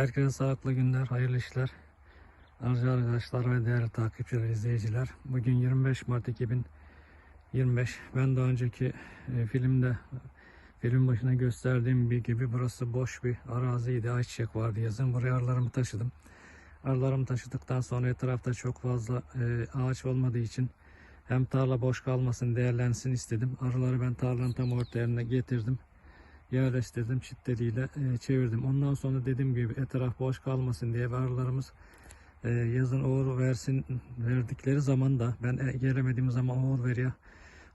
Herkese sağlıklı günler, hayırlı işler. Arzu arkadaşlar ve değerli takipçiler, izleyiciler. Bugün 25 Mart 2025. Ben daha önceki e, filmde film başına gösterdiğim bir gibi burası boş bir araziydi. Ayçiçek vardı yazın. Buraya arılarımı taşıdım. Arılarımı taşıdıktan sonra etrafta çok fazla e, ağaç olmadığı için hem tarla boş kalmasın, değerlensin istedim. Arıları ben tarlanın tam ortaya getirdim yerleştirdim şiddetiyle e, çevirdim. Ondan sonra dediğim gibi etraf boş kalmasın diye arılarımız e, yazın uğur versin verdikleri zaman da ben e, gelemediğim zaman uğur veriyor.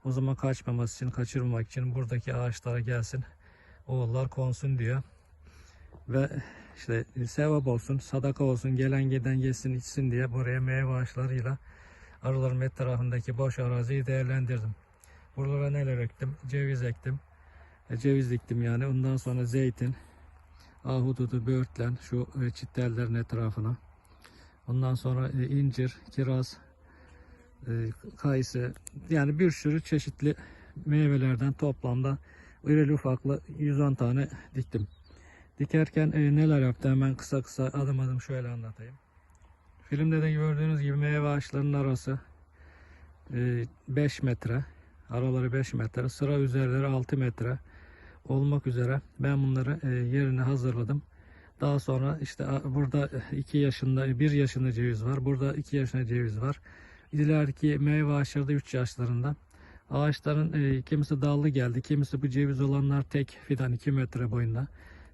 O zaman kaçmaması için, kaçırmamak için buradaki ağaçlara gelsin. Oğullar konsun diyor. Ve işte sevap olsun, sadaka olsun, gelen giden yesin içsin diye buraya meyve ağaçlarıyla arıların etrafındaki boş araziyi değerlendirdim. Buralara neler ektim? Ceviz ektim. E, ceviz diktim yani. Ondan sonra zeytin, ahududu, böğürtlen şu e, çitlerlerin etrafına. Ondan sonra e, incir, kiraz, kayısı yani bir sürü çeşitli meyvelerden toplamda irili ufaklı 110 tane diktim. Dikerken e, neler yaptım hemen kısa kısa adım adım şöyle anlatayım. Filmde de gördüğünüz gibi meyve ağaçlarının arası e, 5 metre. Araları 5 metre. Sıra üzerleri 6 metre olmak üzere ben bunları e, yerine hazırladım. Daha sonra işte burada 2 yaşında 1 yaşında ceviz var. Burada 2 yaşında ceviz var. İleriki meyve ağaçları da 3 yaşlarında. Ağaçların e, kimisi dallı geldi. Kimisi bu ceviz olanlar tek fidan 2 metre boyunda.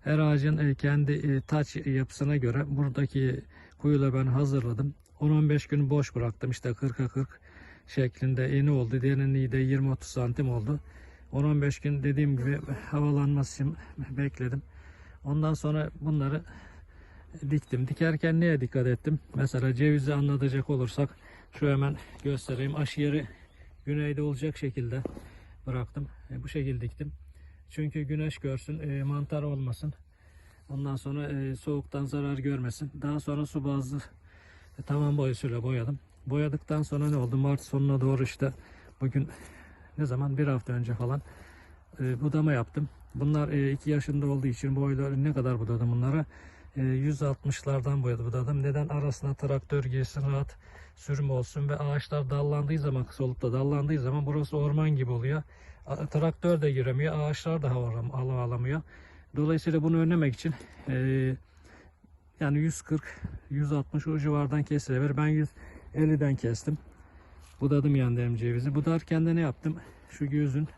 Her ağacın e, kendi taç yapısına göre buradaki kuyuları ben hazırladım. 10-15 gün boş bıraktım. İşte 40'a 40 şeklinde eni oldu. Derinliği de 20-30 santim oldu. 10-15 gün dediğim gibi havalanması için bekledim. Ondan sonra bunları diktim. Dikerken neye dikkat ettim? Mesela cevizi anlatacak olursak şu hemen göstereyim. Aşı yeri güneyde olacak şekilde bıraktım. E, bu şekilde diktim. Çünkü güneş görsün, e, mantar olmasın. Ondan sonra e, soğuktan zarar görmesin. Daha sonra su bazlı e, tamam boyasıyla boyadım. Boyadıktan sonra ne oldu? Mart sonuna doğru işte bugün ne zaman bir hafta önce falan e, budama yaptım. Bunlar 2 yaşında olduğu için boyları ne kadar budadım bunlara? E, 160'lardan boyadı budadım. Neden? Arasına traktör girsin rahat sürüm olsun ve ağaçlar dallandığı zaman kısa olup da dallandığı zaman burası orman gibi oluyor. A- Traktör de giremiyor. Ağaçlar da hava alam- hava alamıyor. Dolayısıyla bunu önlemek için e, yani 140 160 o civardan kesilebilir. Ben 150'den kestim. Budadım yanlarım cevizi. Budarken de ne yaptım? Şu gözün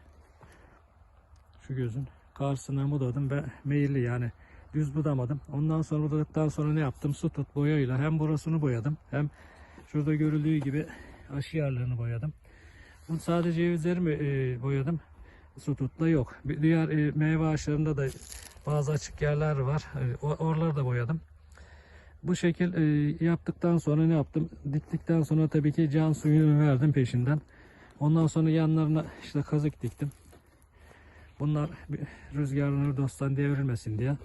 şu gözün karşısına budadım ve meyilli yani düz budamadım. Ondan sonra budadıktan sonra ne yaptım? Su tut boyayla hem burasını boyadım hem şurada görüldüğü gibi aşı yerlerini boyadım. Bu sadece cevizlerimi e, boyadım. Su tutla yok. Diğer e, meyve ağaçlarında da bazı açık yerler var. E, oraları da boyadım. Bu şekil e, yaptıktan sonra ne yaptım? Diktikten sonra tabii ki can suyunu verdim peşinden. Ondan sonra yanlarına işte kazık diktim. Bunlar rüzgarları dosttan devrilmesin diye.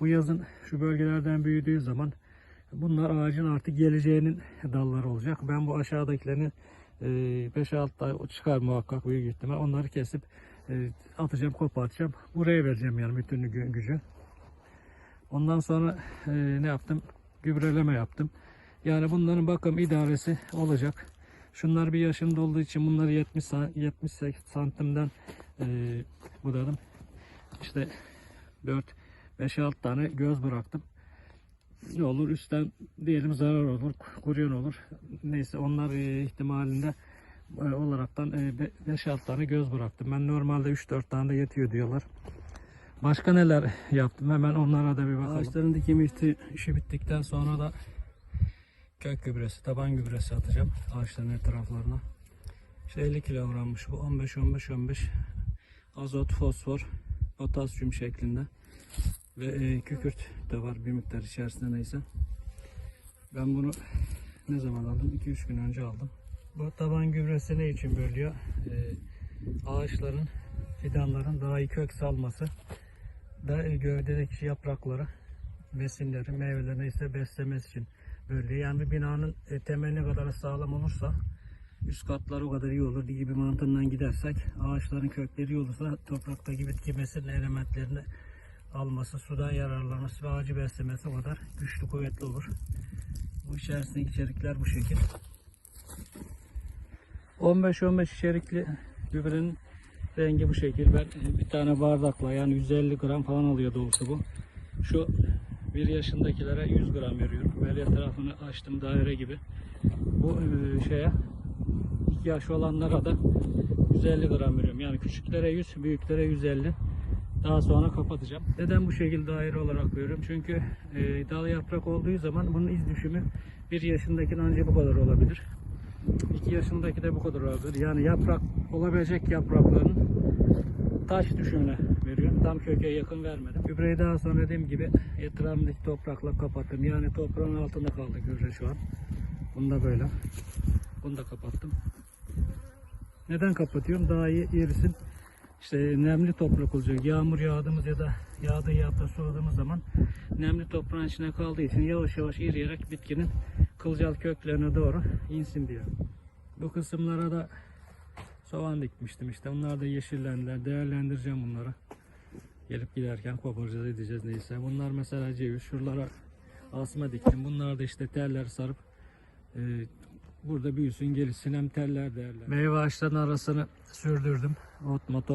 Bu yazın şu bölgelerden büyüdüğü zaman bunlar ağacın artık geleceğinin dalları olacak. Ben bu aşağıdakilerini 5-6 ay çıkar muhakkak büyük ihtimal. Onları kesip e, atacağım, kopartacağım. Buraya vereceğim yani bütün gü- gücü. Ondan sonra e, ne yaptım? Gübreleme yaptım. Yani bunların bakım idaresi olacak. Şunlar bir yaşında olduğu için bunları 70 san- 78 santimden e, budadım. İşte 4 5-6 tane göz bıraktım. Ne olur üstten diyelim zarar olur, kuruyan olur. Neyse onlar e, ihtimalinde e, olaraktan e, 5-6 tane göz bıraktım. Ben normalde 3-4 tane de yetiyor diyorlar. Başka neler yaptım? Hemen onlara da bir bakalım. Ağaçların dikimi işi, bittikten sonra da kök gübresi, taban gübresi atacağım ağaçların etraflarına. İşte 50 kilogrammış bu. 15-15-15 azot, fosfor, potasyum şeklinde. Ve e, kükürt de var bir miktar içerisinde neyse. Ben bunu ne zaman aldım? 2-3 gün önce aldım. Bu taban gübresi ne için bölüyor? E, ağaçların, fidanların daha iyi kök salması da gövdedeki yaprakları, besinleri, meyveleri neyse beslemesi için bölüyor. Yani bir binanın e, temeli kadar sağlam olursa üst katları o kadar iyi olur gibi mantığından gidersek ağaçların kökleri iyi olursa topraktaki bitki besin elementlerini alması, sudan yararlanması ve ağacı beslemesi o kadar güçlü kuvvetli olur. Bu içerisindeki içerikler bu şekil. 15-15 içerikli gübrenin rengi bu şekil. Ben bir tane bardakla yani 150 gram falan alıyor dolusu bu. Şu bir yaşındakilere 100 gram veriyorum. Böyle tarafını açtım daire gibi. Bu e, şeye 2 yaş olanlara da 150 gram veriyorum. Yani küçüklere 100, büyüklere 150. Daha sonra kapatacağım. Neden bu şekilde daire olarak veriyorum? Çünkü e, dal yaprak olduğu zaman bunun iz düşümü bir yaşındakinin ancak bu kadar olabilir. 2 yaşındaki de bu kadar olabilir. Yani yaprak olabilecek yaprakların taş düşümüne veriyorum. Tam köke yakın vermedim. Gübreyi daha sonra dediğim gibi etrafındaki toprakla kapattım. Yani toprağın altında kaldı gübre şu an. Bunu da böyle. Bunu da kapattım. Neden kapatıyorum? Daha iyi erisin. İşte nemli toprak olacak. Yağmur yağdığımız ya da yağdığı yapta suladığımız zaman nemli toprağın içine kaldığı için yavaş yavaş eriyerek bitkinin kılcal köklerine doğru insin diyor. Bu kısımlara da soğan dikmiştim işte. Bunlar da yeşillendiler. Değerlendireceğim bunları. Gelip giderken koparacağız edeceğiz neyse. Bunlar mesela ceviz. Şuralara asma diktim. Bunlar da işte teller sarıp e, burada büyüsün gelişsin hem teller değerler. Meyve ağaçlarının arasını sürdürdüm. Ot mot